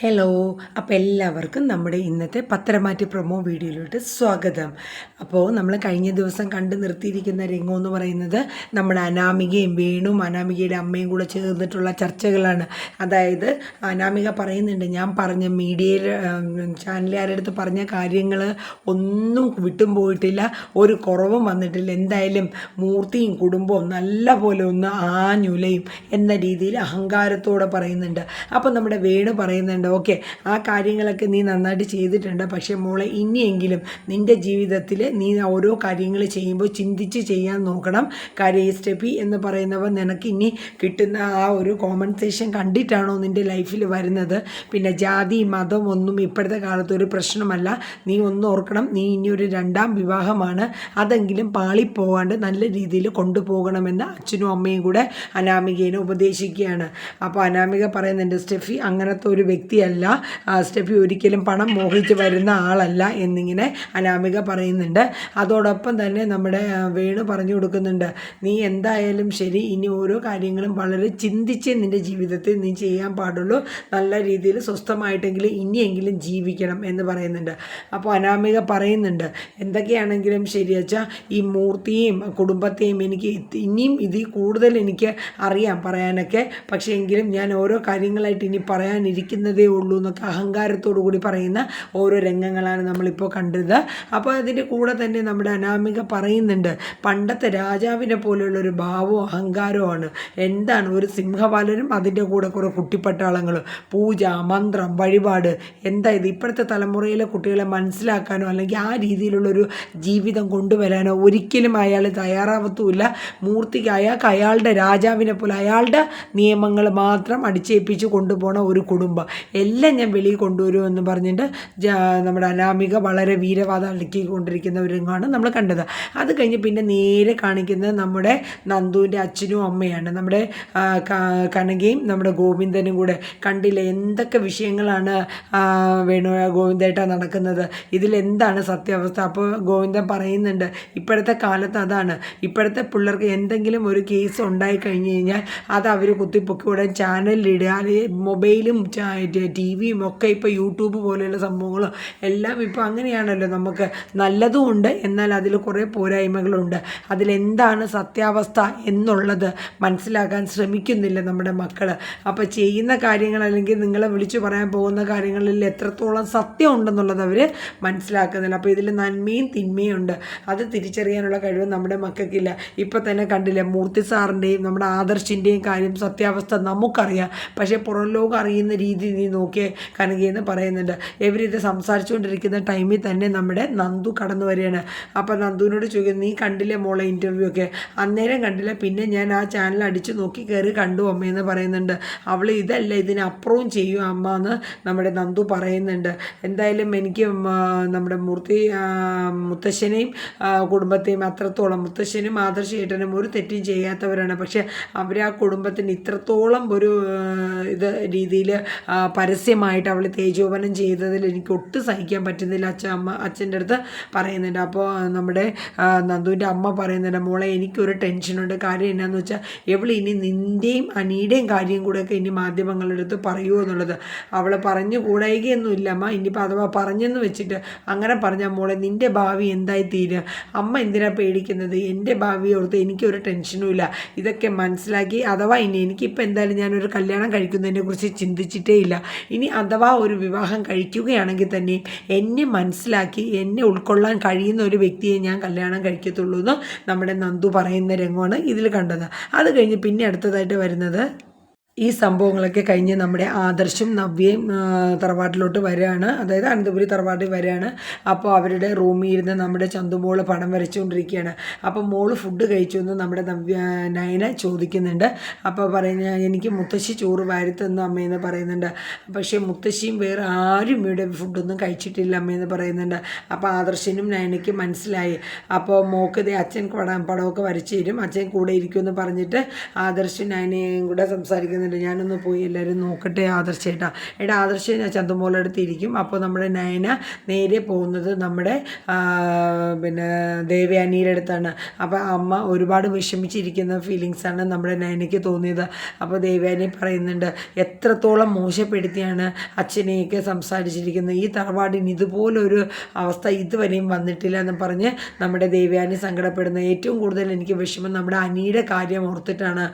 Hello അപ്പോൾ എല്ലാവർക്കും നമ്മുടെ ഇന്നത്തെ പത്രമാറ്റി പ്രൊമോ വീഡിയോയിലോട്ട് സ്വാഗതം. അപ്പോൾ നമ്മൾ കഴിഞ്ഞ ദിവസം കണ്ടു നിർത്തിയിരിക്കുന്ന രംഗം എന്ന് പറയുന്നത് നമ്മുടെ അനാമികയും വേണും അനാമികയുടെ അമ്മയും കൂടെ ചേർന്നിട്ടുള്ള ചർച്ചകളാണ്. അതായത് അനാമിക പറയുന്നുണ്ട് ഞാൻ പറഞ്ഞ മീഡിയയിൽ ചാനലുകാരുടെ അടുത്ത് പറഞ്ഞ കാര്യങ്ങൾ ഒന്നും വിട്ടും പോയിട്ടില്ല. ഒരു കുറവും വന്നിട്ടില്ല. എന്തായാലും മൂർത്തിയും കുടുംബവും നല്ല പോലെ ഒന്ന് ആഞ്ഞുലയും എന്ന രീതിയിൽ അഹങ്കാരത്തോടെ പറയുന്നുണ്ട്. അപ്പോൾ നമ്മുടെ വേണു പറയുന്നുണ്ട് ഓക്കെ ആ കാര്യങ്ങളൊക്കെ നീ നന്നായിട്ട് ചെയ്തിട്ടുണ്ട്. പക്ഷേ മോളെ ഇനിയെങ്കിലും നിന്റെ ജീവിതത്തിൽ നീ ഓരോ കാര്യങ്ങൾ ചെയ്യുമ്പോൾ ചിന്തിച്ച് ചെയ്യാൻ നോക്കണം. കാര്യം ഈ സ്റ്റെപ്പി എന്ന് പറയുന്നവർ നിനക്ക് ഇനി കിട്ടുന്ന ആ ഒരു കോമ്പൻസേഷൻ കണ്ടിട്ടാണോ നിന്റെ ലൈഫിൽ വരുന്നത്? പിന്നെ ജാതി മതം ഒന്നും ഇപ്പോഴത്തെ കാലത്ത് ഒരു പ്രശ്നമല്ല. നീ ഒന്ന് ഓർക്കണം നീ ഇനി ഒരു രണ്ടാം വിവാഹമാണ്. അതെങ്കിലും പാളിപ്പോവാണ്ട് നല്ല രീതിയിൽ കൊണ്ടുപോകണമെന്ന് അച്ഛനും അമ്മയും കൂടെ അനാമികേനെ ഉപദേശിക്കുകയാണ്. അപ്പോൾ അനാമിക പറയുന്നുണ്ട് സ്റ്റെഫി അങ്ങനത്തെ ഒരു വ്യക്തിയല്ല. സ്റ്റെഫി ഒരിക്കലും പണം മോഹിച്ച് വരുന്ന ആളല്ല എന്നിങ്ങനെ അനാമിക പറയുന്നുണ്ട്. അതോടൊപ്പം തന്നെ നമ്മുടെ വേണു പറഞ്ഞു കൊടുക്കുന്നുണ്ട് നീ എന്തായാലും ശരി ഇനി ഓരോ കാര്യങ്ങളും വളരെ ചിന്തിച്ച് നിന്റെ ജീവിതത്തിൽ നീ ചെയ്യാൻ പാടുള്ളൂ. നല്ല രീതിയിൽ സ്വസ്ഥമായിട്ടെങ്കിലും ഇനിയെങ്കിലും ജീവിക്കണം എന്ന് പറയുന്നുണ്ട്. അപ്പോൾ അനാമിക പറയുന്നുണ്ട് എന്തൊക്കെയാണെങ്കിലും ശരിയച്ചാൽ ഈ മൂർത്തിയും കുടുംബത്തെയും എനിക്ക് ഇനിയും ഇതിൽ കൂടുതൽ എനിക്ക് അറിയാം പറയാനൊക്കെ. പക്ഷേ എങ്കിലും ഞാൻ ഓരോ കാര്യങ്ങളായിട്ട് ഇനി പറയാനിരിക്കുന്നതേ ഉള്ളൂ എന്നൊക്കെ അഹങ്കാരത്തോടു കൂടി പറയുന്ന ഓരോ രംഗങ്ങളാണ് നമ്മളിപ്പോൾ കണ്ടത്. അപ്പോൾ അതിന്റെ കൂടെ തന്നെ നമ്മുടെ അനാമിക പറയുന്നുണ്ട് പണ്ടത്തെ രാജാവിനെ പോലെയുള്ള ഒരു ഭാവവും അഹങ്കാരവുമാണ് എന്താണ് ഒരു സിംഹപാലനും അതിന്റെ കൂടെ കുറേ കുട്ടിപ്പട്ടാളങ്ങൾ പൂജ മന്ത്രം വഴിപാട് എന്താ ഇത്? ഇപ്പോഴത്തെ തലമുറയിലെ കുട്ടികളെ മനസ്സിലാക്കാനോ അല്ലെങ്കിൽ ആ രീതിയിലുള്ളൊരു ജീവിതം കൊണ്ടുവരാനോ ഒരിക്കലും അയാൾ തയ്യാറാവത്തുമില്ല. മൂർത്തിക്ക് അയാൾക്ക് അയാളുടെ രാജാവിനെ പോലെ അയാളുടെ നിയമങ്ങൾ മാത്രം അടിച്ചേൽപ്പിച്ച് കൊണ്ടുപോണ ഒരു കുടുംബം. എല്ലാം ഞാൻ വെളിയിൽ കൊണ്ടുവരുമെന്ന് പറഞ്ഞിട്ട് നമ്മുടെ അനാമിക വളരെ വീരവാദം അടുക്കിക്കൊണ്ടിരിക്കുന്ന ഒരു രംഗമാണ് നമ്മൾ കണ്ടത്. അത് കഴിഞ്ഞ് പിന്നെ നേരെ കാണിക്കുന്നത് നമ്മുടെ നന്ദുവിന്റെ അച്ഛനും അമ്മയാണ്. നമ്മുടെ കനകയും നമ്മുടെ ഗോവിന്ദനും കൂടെ കണ്ടില്ല എന്തൊക്കെ വിഷയങ്ങളാണ് വേണു ഗോവിന്ദേട്ട നടക്കുന്നത്. ഇതിലെന്താണ് സത്യാവസ്ഥ? അപ്പോൾ ഗോവിന്ദൻ പറയുന്നുണ്ട് ഇപ്പോഴത്തെ കാലത്ത് അതാണ്. ഇപ്പോഴത്തെ പിള്ളേർക്ക് എന്തെങ്കിലും ഒരു കേസ് ഉണ്ടായി കഴിഞ്ഞ് കഴിഞ്ഞാൽ അത് അവർ കുത്തിപ്പൊക്കി ഉടൻ ചാനലിലിടുക അല്ലെങ്കിൽ മൊബൈലും ടി വിയും ഒക്കെ ഇപ്പോൾ യൂട്യൂബ് പോലെയുള്ള സംഭവങ്ങളും എല്ലാം ഇപ്പോൾ അങ്ങനെയാണല്ലോ നമുക്ക് നല്ലതും ഉണ്ട്. എന്നാൽ അതിൽ കുറേ പോരായ്മകളുണ്ട്. അതിലെന്താണ് സത്യാവസ്ഥ എന്നുള്ളത് മനസ്സിലാക്കാൻ ശ്രമിക്കുന്നില്ല നമ്മുടെ മക്കൾ അപ്പോൾ ചെയ്യുന്ന കാര്യങ്ങൾ അല്ലെങ്കിൽ നിങ്ങളെ വിളിച്ചു പറയാൻ പോകുന്ന കാര്യങ്ങളിൽ എത്രത്തോളം സത്യം ഉണ്ടെന്നുള്ളത് അവർ മനസ്സിലാക്കുന്നില്ല. അപ്പോൾ ഇതിൽ നന്മയും തിന്മയും ഉണ്ട്. അത് തിരിച്ചറിയാനുള്ള കഴിവ് നമ്മുടെ മക്കൾക്കില്ല. ഇപ്പോൾ തന്നെ കണ്ടില്ലേ മൂർത്തി സാറിന്റെയും നമ്മുടെ ആദർശിന്റെയും കാര്യം സത്യാവസ്ഥ നമുക്കറിയാം. പക്ഷേ പുറം ലോകം അറിയുന്ന രീതിയിൽ നോക്കിയേ കനകയെന്ന് പറയുന്നുണ്ട്. ഇവരിത് സംസാരിച്ചുകൊണ്ടിരിക്കുന്ന ടൈമിൽ തന്നെ നമ്മുടെ നന്ദു കടന്നു വരികയാണ്. അപ്പോൾ നന്ദുവിനോട് ചോദിക്കുന്നു നീ കണ്ടില്ലേ മോളെ ഇന്റർവ്യൂ ഒക്കെ? അന്നേരം കണ്ടില്ല. പിന്നെ ഞാൻ ആ ചാനൽ അടിച്ചു നോക്കി കയറി കണ്ടു അമ്മയെന്ന് പറയുന്നുണ്ട്. അവൾ ഇതല്ല ഇതിനപ്പുറവും ചെയ്യും അമ്മ എന്ന് നമ്മുടെ നന്ദു പറയുന്നുണ്ട്. എന്തായാലും എനിക്ക് നമ്മുടെ മൂർത്തി മുത്തശ്ശനെയും കുടുംബത്തെയും അത്രത്തോളം മുത്തശ്ശനും ആദർശേട്ടനും ഒരു തെറ്റും ചെയ്യാത്തവരാണ്. പക്ഷേ അവർ ആ കുടുംബത്തിന് ഇത്രത്തോളം ഒരു ഇത് രീതിയിൽ പരസ്യമായിട്ട് അവൾ തേജോപനം ചെയ്തതിൽ എനിക്ക് ഒട്ടും സഹിക്കാൻ പറ്റുന്നില്ല. അച്ഛൻ അമ്മ അച്ഛന്റെ അടുത്ത് പറയുന്നുണ്ട്. അപ്പോൾ നമ്മുടെ നന്ദുവിന്റെ അമ്മ പറയുന്നുണ്ട് മോളെ എനിക്കൊരു ടെൻഷനുണ്ട്. കാര്യം എന്നാന്ന് വെച്ചാൽ എവൾ ഇനി നിന്റെയും അനിയുടെയും കാര്യം കൂടെയൊക്കെ ഇനി മാധ്യമങ്ങളുടെ അടുത്ത് പറയുമോ എന്നുള്ളത്. അവൾ പറഞ്ഞു കൂടായികയൊന്നുമില്ല അമ്മ. ഇനിയിപ്പോൾ അഥവാ പറഞ്ഞെന്ന് വെച്ചിട്ട് അങ്ങനെ പറഞ്ഞാൽ മോളെ നിന്റെ ഭാവി എന്തായി തീരുക അമ്മ എന്തിനാ പേടിക്കുന്നത്? എന്റെ ഭാവി ഓർത്ത് എനിക്കൊരു ടെൻഷനും ഇല്ല. ഇതൊക്കെ മനസ്സിലാക്കി അഥവാ ഇനി എനിക്കിപ്പോൾ എന്തായാലും ഞാനൊരു കല്യാണം കഴിക്കുന്നതിനെ കുറിച്ച് ചിന്തിച്ചിട്ടേ ഇല്ല. ഇനി അഥവാ ഒരു വിവാഹം കഴിക്കുകയാണെങ്കിൽ തന്നെ എന്നെ മനസ്സിലാക്കി എന്നെ ഉൾക്കൊള്ളാൻ കഴിയുന്ന ഒരു വ്യക്തിയെ ഞാൻ കല്യാണം കഴിക്കത്തുള്ളൂ എന്ന് നമ്മുടെ നന്ദു പറയുന്ന രംഗമാണ് ഇതിൽ കണ്ടത്. അത് കഴിഞ്ഞ് പിന്നെ അടുത്തതായിട്ട് വരുന്നത് ഈ സംഭവങ്ങളൊക്കെ കഴിഞ്ഞ് നമ്മുടെ ആദർശും നവ്യയും തറവാട്ടിലോട്ട് വരികയാണ്. അതായത് അനന്തപുരി തറവാട്ടിൽ വരികയാണ്. അപ്പോൾ അവരുടെ റൂമിൽ ഇരുന്ന് നമ്മുടെ ചന്തുമോൾ പണം വരച്ചുകൊണ്ടിരിക്കുകയാണ്. അപ്പോൾ മോൾ ഫുഡ് കഴിച്ചു എന്ന് നമ്മുടെ നവ്യ നയന ചോദിക്കുന്നുണ്ട്. അപ്പോൾ പറയുന്ന എനിക്ക് മുത്തശ്ശി ചോറ് വാരിത്തന്നു അമ്മയെന്ന് പറയുന്നുണ്ട്. പക്ഷേ മുത്തശ്ശിയും വേറെ ആരും ഇവിടെ ഫുഡൊന്നും കഴിച്ചിട്ടില്ല അമ്മയെന്ന് പറയുന്നുണ്ട്. അപ്പോൾ ആദർശനും നയനയ്ക്ക് മനസ്സിലായി. അപ്പോൾ മോക്ക് ദേ അച്ഛൻ പടം പടമൊക്കെ വരച്ചു തരും. അച്ഛൻ കൂടെ ഇരിക്കുമെന്ന് പറഞ്ഞിട്ട് ആദർശൻ നയനയും കൂടെ സംസാരിക്കുന്നുണ്ട് പറയുന്നുണ്ട് ഞാനൊന്ന് പോയി എല്ലാവരും നോക്കട്ടെ ആദർശേട്ടാ. എടാ ആദർശ ഞാൻ ചന്തുമോളുടെ ഇരിക്കും അപ്പോൾ നമ്മുടെ നയന നേരെ പോകുന്നത് നമ്മുടെ പിന്നെ ദേവയാനിയുടെ അടുത്താണ്. അപ്പോൾ അമ്മ ഒരുപാട് വിഷമിച്ചിരിക്കുന്ന ഫീലിങ്സാണ് നമ്മുടെ നയനയ്ക്ക് തോന്നിയത്. അപ്പോൾ ദേവയാനി പറയുന്നുണ്ട് എത്രത്തോളം മോശപ്പെടുത്തിയാണ് അച്ഛനെയൊക്കെ സംസാരിച്ചിരിക്കുന്നത്. ഈ തറവാടിന് ഇതുപോലൊരു അവസ്ഥ ഇതുവരെയും വന്നിട്ടില്ല എന്ന് പറഞ്ഞ് നമ്മുടെ ദേവയാനി സങ്കടപ്പെടുന്നത് ഏറ്റവും കൂടുതൽ എനിക്ക് വിഷമം നമ്മുടെ അനിയുടെ കാര്യം ഓർത്തിട്ടാണ്.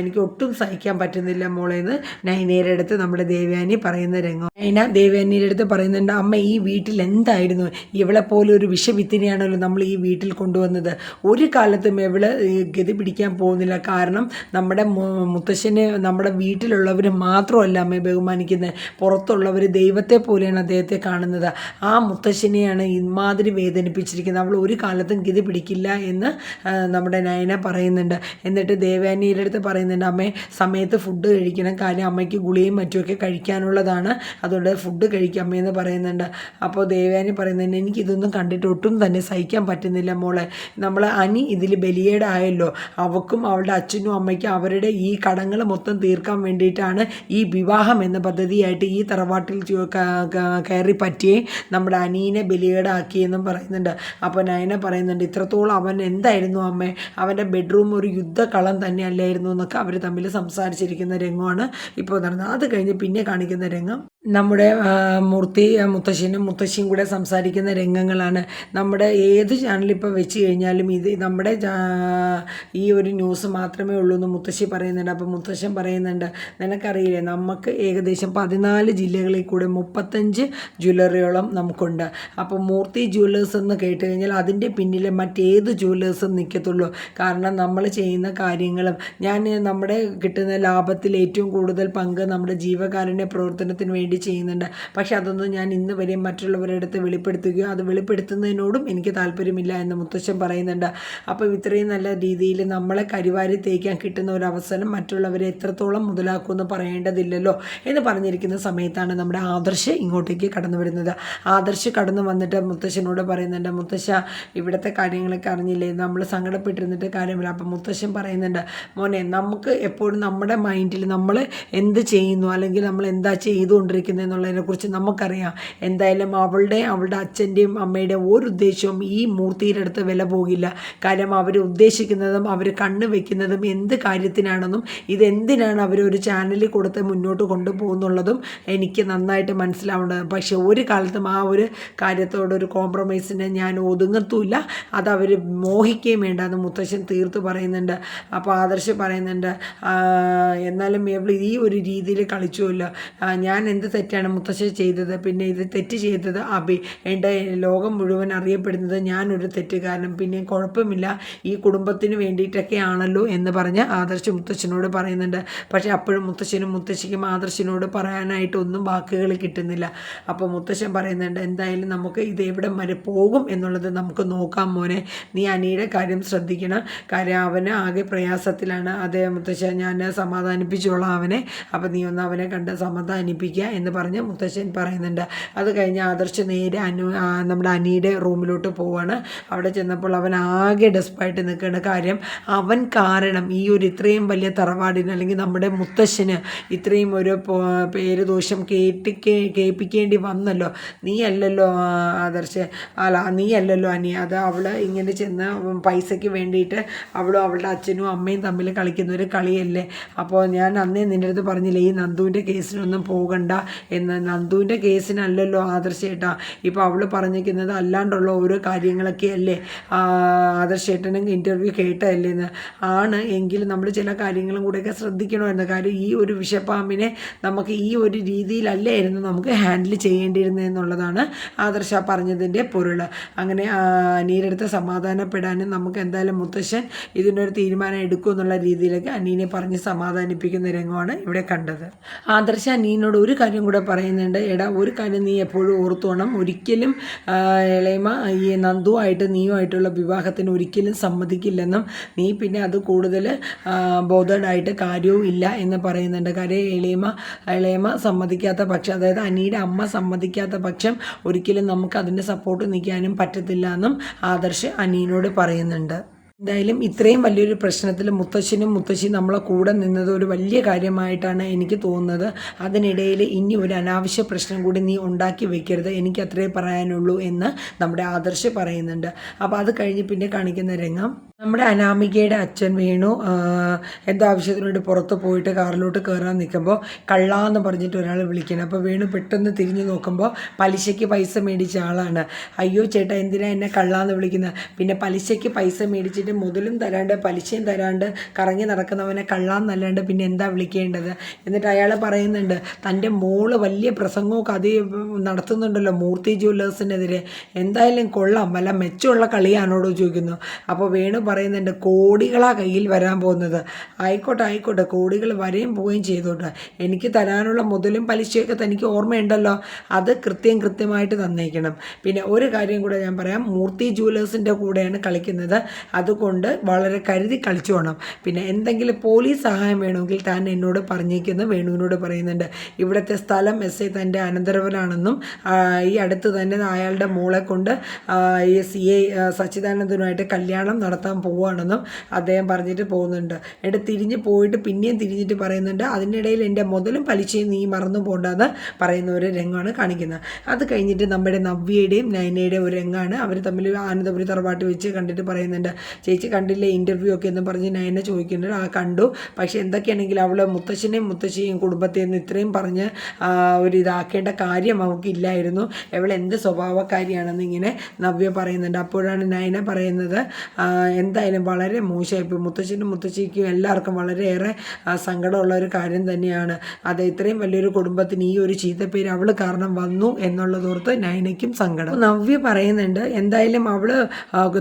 എനിക്ക് ഒട്ടും സഹിക്കാൻ പറ്റുന്നില്ല. മോളെ എന്ന് നൈനയുടെ അടുത്ത് നമ്മുടെ ദേവയാനി പറയുന്ന രംഗം. നൈന ദേവയാനിയുടെ അടുത്ത് പറയുന്നുണ്ട് അമ്മ ഈ വീട്ടിൽ എന്തായിരുന്നു? ഇവളെ പോലെ ഒരു വിഷവിത്തിനെയാണല്ലോ നമ്മൾ ഈ വീട്ടിൽ കൊണ്ടുവന്നത്. ഒരു കാലത്തും ഇവൾ ഗതി പിടിക്കാൻ പോകുന്നില്ല. കാരണം നമ്മുടെ മുത്തശ്ശനെ നമ്മുടെ വീട്ടിലുള്ളവർ മാത്രമല്ല അമ്മയെ ബഹുമാനിക്കുന്നത്. പുറത്തുള്ളവർ ദൈവത്തെ പോലെയാണ് അദ്ദേഹത്തെ കാണുന്നത്. ആ മുത്തശ്ശനെയാണ് ഇമാതിരി വേദനിപ്പിച്ചിരിക്കുന്നത്. അവൾ ഒരു കാലത്തും ഗതി പിടിക്കില്ല എന്ന് നമ്മുടെ നയന പറയുന്നുണ്ട്. എന്നിട്ട് ദേവാനിയുടെ അടുത്ത് പറയുന്നുണ്ട് അമ്മേ സമയത്ത് ഫുഡ് കഴിക്കണം. കാര്യം അമ്മയ്ക്ക് ഗുളിയും മറ്റുമൊക്കെ കഴിക്കാനുള്ളതാണ്. അതുകൊണ്ട് ഫുഡ് കഴിക്കാം അമ്മയെന്ന് പറയുന്നുണ്ട്. അപ്പോൾ ദേവയാനി പറയുന്നുണ്ട് എനിക്കിതൊന്നും കണ്ടിട്ട് ഒട്ടും തന്നെ സഹിക്കാൻ പറ്റുന്നില്ല മോളെ. നമ്മൾ അനി ഇതിൽ ബലിയേടായല്ലോ. അവക്കും അവളുടെ അച്ഛനും അമ്മയ്ക്കും അവരുടെ ഈ കടങ്ങൾ മൊത്തം തീർക്കാൻ വേണ്ടിയിട്ടാണ് ഈ വിവാഹം എന്ന പദ്ധതിയായിട്ട് ഈ തറവാട്ടിൽ കയറി പറ്റിയേ നമ്മുടെ അനീനെ ബലിയേടാക്കിയെന്നും പറയുന്നുണ്ട്. അപ്പോൾ നയന പറയുന്നുണ്ട് ഇത്രത്തോളം അവൻ എന്തായിരുന്നു അമ്മേ? അവന്റെ ബെഡ്റൂം ഒരു യുദ്ധക്കളം തന്നെ അല്ലായിരുന്നു എന്നൊക്കെ അവർ തമ്മിൽ സംസാരിച്ചിരിക്കുന്ന. രംഗമാണ് ഇപ്പോൾ നടന്നത്. അത് കഴിഞ്ഞ് പിന്നെ കാണിക്കുന്ന രംഗം നമ്മുടെ മൂർത്തി മുത്തശ്ശനും മുത്തശ്ശിയും കൂടെ സംസാരിക്കുന്ന രംഗങ്ങളാണ്. നമ്മുടെ ഏത് ചാനലിപ്പോൾ വെച്ച് കഴിഞ്ഞാലും ഇത് നമ്മുടെ ഈ ഒരു ന്യൂസ് മാത്രമേ ഉള്ളൂ എന്ന് മുത്തശ്ശി പറയുന്നുണ്ട്. അപ്പോൾ മുത്തശ്ശൻ പറയുന്നുണ്ട് നിനക്കറിയില്ലേ നമുക്ക് ഏകദേശം പതിനാല് ജില്ലകളിൽ കൂടെ മുപ്പത്തഞ്ച് ജ്വല്ലറിയോളം നമുക്കുണ്ട്. അപ്പോൾ മൂർത്തി ജ്വല്ലേഴ്സ് എന്ന് കേട്ട് കഴിഞ്ഞാൽ അതിന്റെ പിന്നിലെ മറ്റേത് ജ്വല്ലേഴ്സും നിൽക്കത്തുള്ളൂ കാരണം നമ്മൾ ചെയ്യുന്ന കാര്യങ്ങളും ഞാൻ നമ്മുടെ കിട്ടുന്ന ലാഭത്തിൽ ഏറ്റവും കൂടുതൽ പങ്ക് നമ്മുടെ ജീവകാരുണ്യ പ്രവർത്തനത്തിന് വേണ്ടി ചെയ്യുന്നുണ്ട്. പക്ഷെ അതൊന്നും ഞാൻ ഇന്ന് വരെ മറ്റുള്ളവരുടെ അടുത്ത് വെളിപ്പെടുത്തുകയോ അത് വെളിപ്പെടുത്തുന്നതിനോടും എനിക്ക് താല്പര്യമില്ല എന്ന് മുത്തശ്ശൻ പറയുന്നുണ്ട്. അപ്പം ഇത്രയും നല്ല രീതിയിൽ നമ്മളെ കരിവാരി തേക്കാൻ കിട്ടുന്ന ഒരു അവസരം മറ്റുള്ളവരെ എത്രത്തോളം മുതലാക്കുമെന്ന് പറയേണ്ടതില്ലല്ലോ എന്ന് പറഞ്ഞിരിക്കുന്ന സമയത്താണ് നമ്മുടെ ആദർശ് ഇങ്ങോട്ടേക്ക് കടന്നു വരുന്നത്. ആദർശ് കടന്നു വന്നിട്ട് മുത്തശ്ശനോട് പറയുന്നുണ്ട് മുത്തശ്ശ ഇവിടുത്തെ കാര്യങ്ങളൊക്കെ അറിഞ്ഞില്ലേ? നമ്മൾ സങ്കടപ്പെട്ടിരുന്നിട്ട് കാര്യമില്ല. അപ്പം മുത്തശ്ശൻ പറയുന്നുണ്ട് മോനെ നമുക്ക് എപ്പോഴും നമ്മുടെ മൈൻഡിൽ നമ്മൾ എന്ത് ചെയ്യുന്നു? അല്ലെങ്കിൽ നമ്മൾ എന്താ ചെയ്തുകൊണ്ടിരിക്കുന്നത് എന്നുള്ളതിനെക്കുറിച്ച് നമുക്കറിയാം. എന്തായാലും അവളുടെ അവളുടെ അച്ഛന്റെയും അമ്മയുടെയും ഒരു ഉദ്ദേശവും ഈ മൂർത്തിയുടെ അടുത്ത് വില പോകില്ല. കാര്യം അവർ ഉദ്ദേശിക്കുന്നതും അവർ കണ്ണ് വെക്കുന്നതും എന്ത് കാര്യത്തിനാണെന്നും ഇതെന്തിനാണ് ഒരു ചാനലിൽ കൊടുത്ത് മുന്നോട്ട് കൊണ്ടുപോകുന്നുള്ളതും എനിക്ക് നന്നായിട്ട് മനസ്സിലാവേണ്ടത് പക്ഷേ ഒരു കാലത്തും ആ ഒരു കാര്യത്തോട് ഒരു കോംപ്രമൈസിന് ഞാൻ ഒതുങ്ങത്തുമില്ല. അത് അവർ മോഹിക്കുകയും വേണ്ട എന്ന് മുത്തശ്ശൻ തീർത്ത് പറയുന്നുണ്ട് അപ്പോൾ ആദർശ് പറയുന്നുണ്ട്. എന്നാലും ഇവൾ ഈ ഒരു രീതിയിൽ കളിച്ചുമില്ല. ഞാൻ എന്ത് തെറ്റാണ് മുത്തശ്ശി ചെയ്തത്. പിന്നെ ഇത് തെറ്റ് ചെയ്തത് അബി. എന്റെ ലോകം മുഴുവൻ അറിയപ്പെടുന്നത് ഞാനൊരു തെറ്റുകാരനും. പിന്നെ കുഴപ്പമില്ല. ഈ കുടുംബത്തിന് വേണ്ടിയിട്ടൊക്കെ ആണല്ലോ എന്ന് പറഞ്ഞ് ആദർശ് മുത്തശ്ശനോട് പറയുന്നുണ്ട്. പക്ഷേ അപ്പോഴും മുത്തശ്ശനും മുത്തശ്ശിക്കും ആദർശിനോട് പറയാനായിട്ട് ഒന്നും വാക്കുകൾ കിട്ടുന്നില്ല. അപ്പോൾ മുത്തശ്ശൻ പറയുന്നുണ്ട് എന്തായാലും നമുക്ക് ഇത് എവിടെ വരെ പോകും എന്നുള്ളത് നമുക്ക് നോക്കാം മോനെ. നീ അനിയുടെ കാര്യം ശ്രദ്ധിക്കണം. കാര്യം അവന് ആകെ പ്രയാസത്തിലാണ്. അതേ മുത്തശ്ശ ഞാൻ സമാധാനിപ്പിച്ചോളാം അവനെ. അപ്പോൾ നീ ഒന്ന് അവനെ കണ്ട് സമാധാനിപ്പിക്കുക എന്ന് പറഞ്ഞ് മുത്തശ്ശൻ പറയുന്നുണ്ട്. അത് കഴിഞ്ഞ് ആദർശ് നേരെ അനു നമ്മുടെ അനിയുടെ റൂമിലോട്ട് പോവാണ്. അവിടെ ചെന്നപ്പോൾ അവൻ ആകെ ഡെസ്പായിട്ട് നിൽക്കുന്ന കാര്യം അവൻ കാരണം ഈ ഒരു ഇത്രയും വലിയ തറവാടിന് അല്ലെങ്കിൽ നമ്മുടെ മുത്തശ്ശന് ഇത്രയും ഒരു പേര് ദോഷം കേട്ടി കേൾപ്പിക്കേണ്ടി വന്നല്ലോ. നീ അല്ലല്ലോ ആദർശ്. അല്ല നീ അല്ലല്ലോ അനി. അത് അവൾ ഇങ്ങനെ ചെന്ന് പൈസയ്ക്ക് വേണ്ടിയിട്ട് അവളും അവളുടെ അച്ഛനും അമ്മയും തമ്മിൽ കളിക്കുന്ന ഒരു കളിയല്ലേ? അപ്പോൾ ഞാൻ അന്നേ നിന്റെ അടുത്ത് പറഞ്ഞില്ലേ ഈ നന്ദുവിന്റെ കേസിനൊന്നും പോകണ്ട. എന്ന് നന്ദുവിന്റെ കേസിനല്ലല്ലോ ആദർശേട്ടാ. ഇപ്പോൾ അവൾ പറഞ്ഞിരിക്കുന്നത് അല്ലാണ്ടുള്ള ഓരോ കാര്യങ്ങളൊക്കെ അല്ലേ? ആദർശേട്ടനും ഇന്റർവ്യൂ കേട്ടതല്ലേ എന്ന് ആണ് എങ്കിലും നമ്മൾ ചില കാര്യങ്ങളും കൂടെയൊക്കെ ശ്രദ്ധിക്കണമായിരുന്നു. കാര്യം ഈ ഒരു വിഷപ്പാമ്പിനെ നമുക്ക് ഈ ഒരു രീതിയിലല്ലായിരുന്നു നമുക്ക് ഹാൻഡിൽ ചെയ്യേണ്ടിയിരുന്നത് എന്നുള്ളതാണ് ആദർശ പറഞ്ഞതിന്റെ പൊരുൾ അങ്ങനെ അനിയനടുത്ത് സമാധാനപ്പെടാനും നമുക്ക് എന്തായാലും മുത്തശ്ശൻ ഇതിനൊരു തീരുമാനം എടുക്കും എന്നുള്ള രീതിയിലൊക്കെ അനീനെ പറഞ്ഞ് സമാധാനിപ്പിക്കുന്ന രംഗമാണ് ഇവിടെ കണ്ടത്. ആദർശ അനീനോട് ഒരു കാര്യം കൂടെ പറയുന്നുണ്ട് എടാ ഒരു കാര്യം നീ എപ്പോഴും ഓർത്തോണം. ഒരിക്കലും ഇളയമ ഈ നന്ദുവായിട്ട് നീയുമായിട്ടുള്ള വിവാഹത്തിന് ഒരിക്കലും സമ്മതിക്കില്ലെന്നും നീ പിന്നെ അത് കൂടുതൽ ബോധേഡായിട്ട് കാര്യവും ഇല്ല എന്ന് പറയുന്നുണ്ട്. കാര്യം ഇളയമ ഇളയമ സമ്മതിക്കാത്ത പക്ഷം അതായത് അനിയുടെ അമ്മ സമ്മതിക്കാത്ത പക്ഷം ഒരിക്കലും നമുക്ക് അതിന്റെ സപ്പോർട്ട് നിൽക്കാനും പറ്റത്തില്ല എന്നും ആദർശ് അനിയനോട് പറയുന്നുണ്ട്. എന്തായാലും ഇത്രയും വലിയൊരു പ്രശ്നത്തിൽ മുത്തശ്ശനും മുത്തശ്ശിയും നമ്മളെ കൂടെ നിന്നത് ഒരു വലിയ കാര്യമായിട്ടാണ് എനിക്ക് തോന്നുന്നത്. അതിനിടയിൽ ഇനി ഒരു അനാവശ്യ പ്രശ്നം കൂടി നീ ഉണ്ടാക്കി വെക്കരുത്. എനിക്ക് അത്രേ പറയാനുള്ളൂ എന്ന് നമ്മുടെ ആദർശ് പറയുന്നുണ്ട്. അപ്പോൾ അത് കഴിഞ്ഞ് പിന്നെ കാണിക്കുന്ന രംഗം. നമ്മുടെ അനാമികയുടെ അച്ഛൻ വേണു എന്തോ ആവശ്യത്തിന് വേണ്ടി പുറത്ത് പോയിട്ട് കാറിലോട്ട് കയറാൻ നിൽക്കുമ്പോൾ കള്ളാന്ന് പറഞ്ഞിട്ട് ഒരാൾ വിളിക്കണം. അപ്പോൾ വേണു പെട്ടെന്ന് തിരിഞ്ഞു നോക്കുമ്പോൾ പലിശയ്ക്ക് പൈസ മേടിച്ച ആളാണ്. അയ്യോ ചേട്ടാ എന്തിനാ എന്നെ കള്ളാന്ന് വിളിക്കുന്നത് പിന്നെ പലിശയ്ക്ക് പൈസ മേടിച്ചിട്ട് മുതലും തരാണ്ട് പലിശയും തരാണ്ട് കറങ്ങി നടക്കുന്നവനെ കള്ളാന്നല്ലാണ്ട് പിന്നെ എന്താ വിളിക്കേണ്ടത്? എന്നിട്ട് അയാൾ പറയുന്നുണ്ട് തന്റെ മോൾ വലിയ പ്രസംഗവും കഥയും നടത്തുന്നുണ്ടല്ലോ മൂർത്തി ജ്വല്ലേഴ്സിനെതിരെ. എന്തായാലും കൊള്ളാം വല്ല മെച്ചമുള്ള കളിയാണോടോ ചോദിക്കുന്നു. അപ്പോൾ വേണു പറയുന്നുണ്ട് കോടികളാ കയ്യിൽ വരാൻ പോകുന്നത്. ആയിക്കോട്ടെ ആയിക്കോട്ടെ കോടികൾ വരെയും പോവുകയും ചെയ്തോട്ടെ. എനിക്ക് തരാനുള്ള മുതലും പലിശയൊക്കെ തനിക്ക് ഓർമ്മയുണ്ടല്ലോ. അത് കൃത്യം കൃത്യമായിട്ട് തന്നേക്കണം. പിന്നെ ഒരു കാര്യം കൂടെ ഞാൻ പറയാം മൂർത്തി ജ്വല്ലേഴ്സിന്റെ കൂടെയാണ് കളിക്കുന്നത്. അതുകൊണ്ട് വളരെ കരുതി കളിച്ചു പോകണം പിന്നെ എന്തെങ്കിലും പോലീസ് സഹായം വേണമെങ്കിൽ താൻ എന്നോട് പറഞ്ഞേക്കുന്ന വേണുവിനോട് പറയുന്നുണ്ട്. ഇവിടുത്തെ സ്ഥലം എസ് ഐ തന്റെ അനന്തരവനാണെന്നും ഈ അടുത്ത് തന്നെ അയാളുടെ മോളെ കൊണ്ട് ഈ സി ഐ സച്ചിദാനന്ദനുമായിട്ട് കല്യാണം നടത്താൻ പോവുകയാണെന്നും അദ്ദേഹം പറഞ്ഞിട്ട് പോകുന്നുണ്ട്. എന്നിട്ട് തിരിഞ്ഞ് പോയിട്ട് പിന്നെയും തിരിഞ്ഞിട്ട് പറയുന്നുണ്ട് അതിനിടയിൽ എന്റെ മുതലും പലിശയും നീ മറന്നു പോകണ്ടെന്ന് പറയുന്ന ഒരു രംഗമാണ് കാണിക്കുന്നത്. അത് കഴിഞ്ഞിട്ട് നമ്മുടെ നവ്യയുടെയും നയനയുടെയും ഒരു രംഗമാണ് അവർ തമ്മിൽ ആനന്ദപുരി തറവാട്ട് വെച്ച് കണ്ടിട്ട് പറയുന്നുണ്ട്. ചേച്ചി കണ്ടില്ലേ ഇന്റർവ്യൂ ഒക്കെ എന്ന് പറഞ്ഞ് നയനെ ചോദിക്കുന്നുണ്ട് ആ കണ്ടു. പക്ഷേ എന്തൊക്കെയാണെങ്കിലും അവൾ മുത്തശ്ശനെയും മുത്തശ്ശിയും കുടുംബത്തെയും ഇത്രയും പറഞ്ഞ് ഒരു ഇതാക്കേണ്ട കാര്യം അവൾക്കില്ലായിരുന്നു. അവൾ എന്ത് സ്വഭാവക്കാരിയാണെന്ന് ഇങ്ങനെ നവ്യ പറയുന്നുണ്ട്. അപ്പോഴാണ് നയന പറയുന്നത് എന്തായാലും വളരെ മോശമായിപ്പോൾ മുത്തശ്ശനും മുത്തശ്ശിക്കും എല്ലാവർക്കും വളരെയേറെ സങ്കടമുള്ള ഒരു കാര്യം തന്നെയാണ്. അത് ഇത്രയും വലിയൊരു കുടുംബത്തിന് ഈ ഒരു ചീത്തപ്പേര് അവൾ കാരണം വന്നു എന്നുള്ളതോർത്ത് നയനയ്ക്കും സങ്കടം. നവ്യ പറയുന്നുണ്ട് എന്തായാലും അവൾ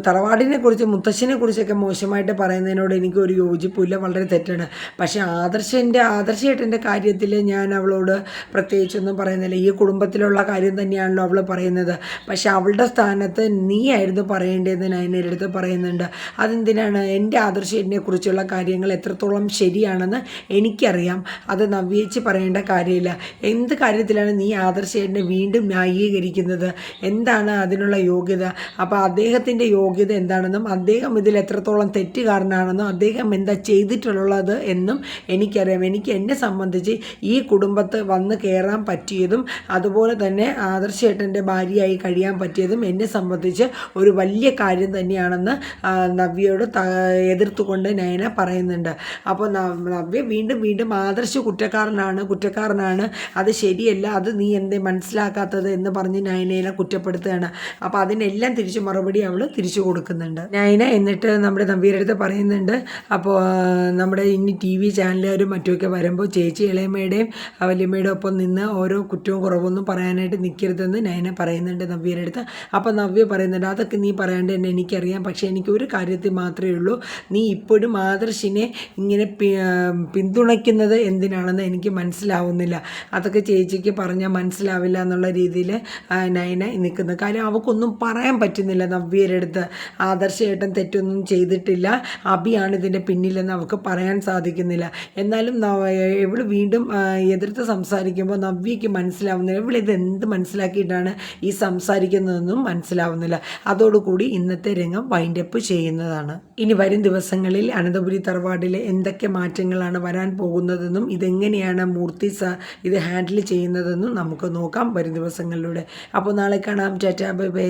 തറവാടിനെ കുറിച്ച് മുത്തശ്ശനെ കുറിച്ചൊക്കെ മോശമായിട്ട് പറയുന്നതിനോട് എനിക്ക് ഒരു യോജിപ്പില്ല വളരെ തെറ്റാണ്. പക്ഷേ ആദർശന്റെ ആദർശേട്ടന്റെ കാര്യത്തിൽ ഞാൻ അവളോട് പ്രത്യേകിച്ചൊന്നും പറയുന്നില്ല. ഈ കുടുംബത്തിലുള്ള കാര്യം തന്നെയാണല്ലോ അവൾ പറയുന്നത്. പക്ഷേ അവളുടെ സ്ഥാനത്ത് നീ ആയിരുന്നു പറയേണ്ടതെന്ന് നയനയുടെ അടുത്ത് പറയുന്നുണ്ട്. അതെന്തിനാണ്? എന്റെ ആദർശേട്ടനെ കുറിച്ചുള്ള കാര്യങ്ങൾ എത്രത്തോളം ശരിയാണെന്ന് എനിക്കറിയാം. അത് നവ്യേച്ച് പറയേണ്ട കാര്യമില്ല. എന്ത് കാര്യത്തിലാണ് നീ ആദർശേട്ടനെ വീണ്ടും ന്യായീകരിക്കുന്നത്? എന്താണ് അതിനുള്ള യോഗ്യത? അപ്പോൾ അദ്ദേഹത്തിന്റെ യോഗ്യത എന്താണെന്നും അദ്ദേഹം ഇതിൽ എത്രത്തോളം തെറ്റുകാരനാണെന്നും അദ്ദേഹം എന്താ ചെയ്തിട്ടുള്ളത് എന്നും എനിക്കറിയാം. എനിക്ക് എന്നെ സംബന്ധിച്ച് ഈ കുടുംബത്ത് വന്ന് കയറാൻ പറ്റിയതും അതുപോലെ തന്നെ ആദർശേട്ടന്റെ ഭാര്യയായി കഴിയാൻ പറ്റിയതും എന്നെ സംബന്ധിച്ച് ഒരു വലിയ കാര്യം തന്നെയാണെന്ന് നവ്യയോട് എതിർത്തുകൊണ്ട് നയന പറയുന്നുണ്ട്. അപ്പോൾ നവ്യ വീണ്ടും വീണ്ടും ആദർശ കുറ്റക്കാരനാണ് കുറ്റക്കാരനാണ്. അത് ശരിയല്ല അത് നീ എന്തേ മനസ്സിലാക്കാത്തത് എന്ന് പറഞ്ഞ് നയനയെ കുറ്റപ്പെടുത്തുകയാണ്. അപ്പോൾ അതിനെല്ലാം തിരിച്ചു മറുപടി അവൾ തിരിച്ചു കൊടുക്കുന്നുണ്ട്. നയന എന്നിട്ട് നമ്മുടെ നമ്പീരടുത്ത് പറയുന്നുണ്ട്. അപ്പോൾ നമ്മുടെ ഇനി ടി വി ചാനലുകാരും മറ്റുമൊക്കെ വരുമ്പോൾ ചേച്ചി ഇളയമ്മയുടെയും വല്യമ്മയുടെ ഒപ്പം നിന്ന് ഓരോ കുറ്റവും കുറവൊന്നും പറയാനായിട്ട് നിൽക്കരുതെന്ന് നയന പറയുന്നുണ്ട് നവ്യയുടെ അപ്പോൾ നവ്യ പറയുന്നുണ്ട് അതൊക്കെ നീ പറയാണ്ട് തന്നെ എനിക്കറിയാം. പക്ഷേ എനിക്ക് ഒരു കാര്യത്തിൽ മാത്രമേ ഉള്ളൂ. നീ ഇപ്പോഴും ആദർശിനെ ഇങ്ങനെ പിന്തുണയ്ക്കുന്നത് എന്തിനാണെന്ന് എനിക്ക് മനസ്സിലാവുന്നില്ല. അതൊക്കെ ചേച്ചിക്ക് പറഞ്ഞാൽ മനസ്സിലാവില്ല എന്നുള്ള രീതിയിൽ നയന നിൽക്കുന്നത് കാര്യം അവൾക്കൊന്നും പറയാൻ പറ്റുന്നില്ല നവ്യയുടെ അടുത്ത്. ആദർശേട്ടൻ തെറ്റൊന്നും ചെയ്തിട്ടില്ല. അഭിയാണ് ഇതിന്റെ പിന്നിലെന്ന് അവൾക്ക് പറയാൻ സാധിക്കുന്നില്ല. എന്നാലും ഇവൾ വീണ്ടും എതിർത്ത് സംസാരിക്കുമ്പോൾ നവ്യയ്ക്ക് മനസ്സിലാവുന്നില്ല. ഇവൾ ഇത് എന്ത് മനസ്സിലാക്കിയിട്ടാണ് ഈ സംസാരിക്കുന്നതെന്നും മനസ്സിലാവുന്നില്ല. അതോടുകൂടി ഇന്നത്തെ രംഗം വൈൻഡപ്പ് ചെയ്യുന്നതാണ്. ഇനി വരും ദിവസങ്ങളിൽ അനന്തപുരി തറവാടിലെ എന്തൊക്കെ മാറ്റങ്ങളാണ് വരാൻ പോകുന്നതെന്നും ഇതെങ്ങനെയാണ് മൂർത്തി ഇത് ഹാൻഡിൽ ചെയ്യുന്നതെന്നും നമുക്ക് നോക്കാം വരും ദിവസങ്ങളിലൂടെ. അപ്പോൾ നാളെ കാണാം. Tata bye bye.